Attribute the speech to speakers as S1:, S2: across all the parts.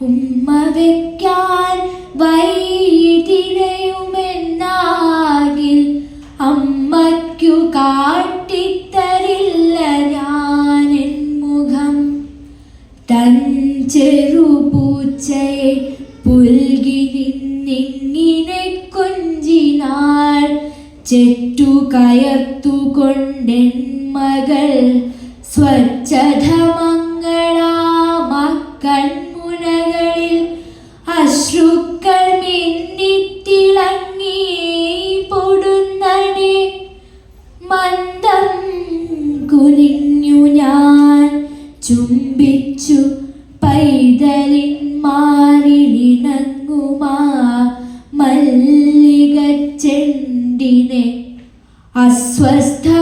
S1: ഉമ്മ വെക്കാൻ വൈതിരയുമെന്നാകിൽ അമ്മയ്ക്കു കാട്ടിത്തരില്ല ഞാനെൻ മുഖം. തൻ ചെറുപൂച്ചയെ പുൽകി നിന്നിങ്ങനെ കൊഞ്ചിനാൾ ചെറ്റു കയർത്തുകൊണ്ടെൻ മകൾ സ്വച്ഛത മല്ലിക ചെണ്ടിനെ അസ്വസ്ഥഭാവേന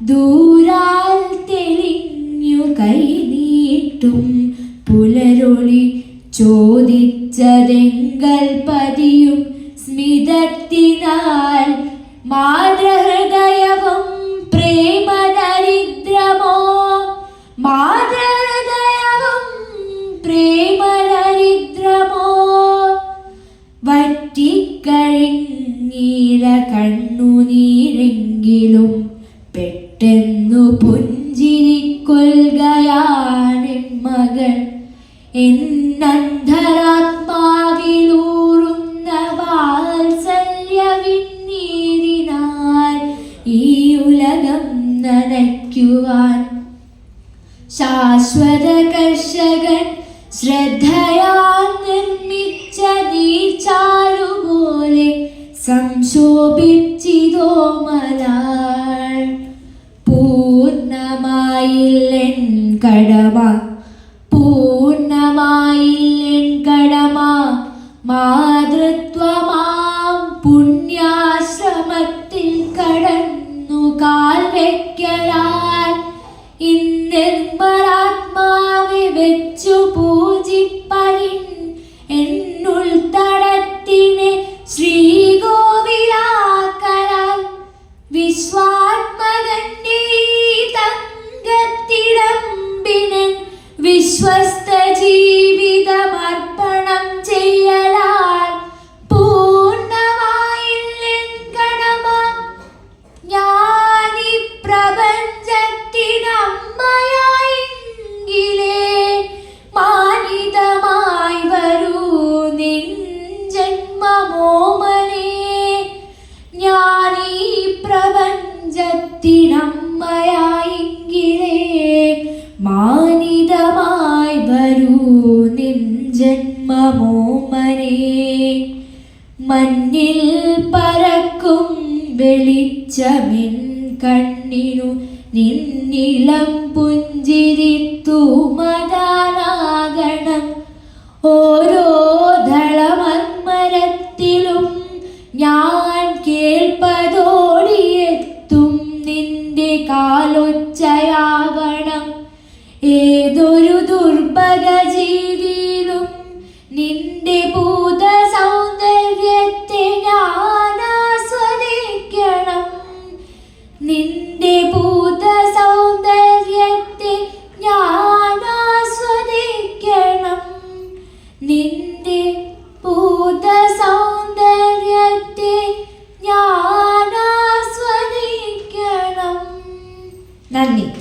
S1: ദൂരാൽ തെളിഞ്ഞു കൈനീട്ടും പുലരൊളി ചോദിച്ചതെങ്കൽ പതിയും സ്മിതത്തിനാൽ മാതൃഹൃദയവും പ്രേമദരിദ്രമോ? മാതൃഹൃദയവും പ്രേമദരിദ്രമോ? വറ്റിക്കഴിഞ്ഞീല കണ്ണുനീരെങ്കിലും വാത്സല്യവിന്നീരിനാൽ ഈ ഉലകം നനയ്ക്കുവാൻ ശാശ്വത കർഷകൻ ശ്രദ്ധയാ നിർമ്മിച്ച നീച്ചാലുപോലെ സംശോഭിച്ചിതോ Jesus ജന്മമോമനേ മഞ്ഞിൽ പറക്കും വെളിച്ചമിൻ കണ്ണിനു നിന്നിലം പുഞ്ചിരിത്തു മതാനാകണം ഓരോ ദളമന്മരത്തിലും ഞാൻ കേൾപ്പതോടിയെത്തും നിന്റെ കാലൊച്ചയാവണം നിന്റെ ഭൂത സൗന്ദര്യത്തെ ഞാൻ ആസ്വദിക്കണം. നിന്റെ ഭൂത സൗന്ദര്യത്തെ ഞാൻ ആസ്വദിക്കണം. നിന്റെ ഭൂത സൗന്ദര്യത്തെ ഞാൻ ആസ്വദിക്കണം. നന്ദി.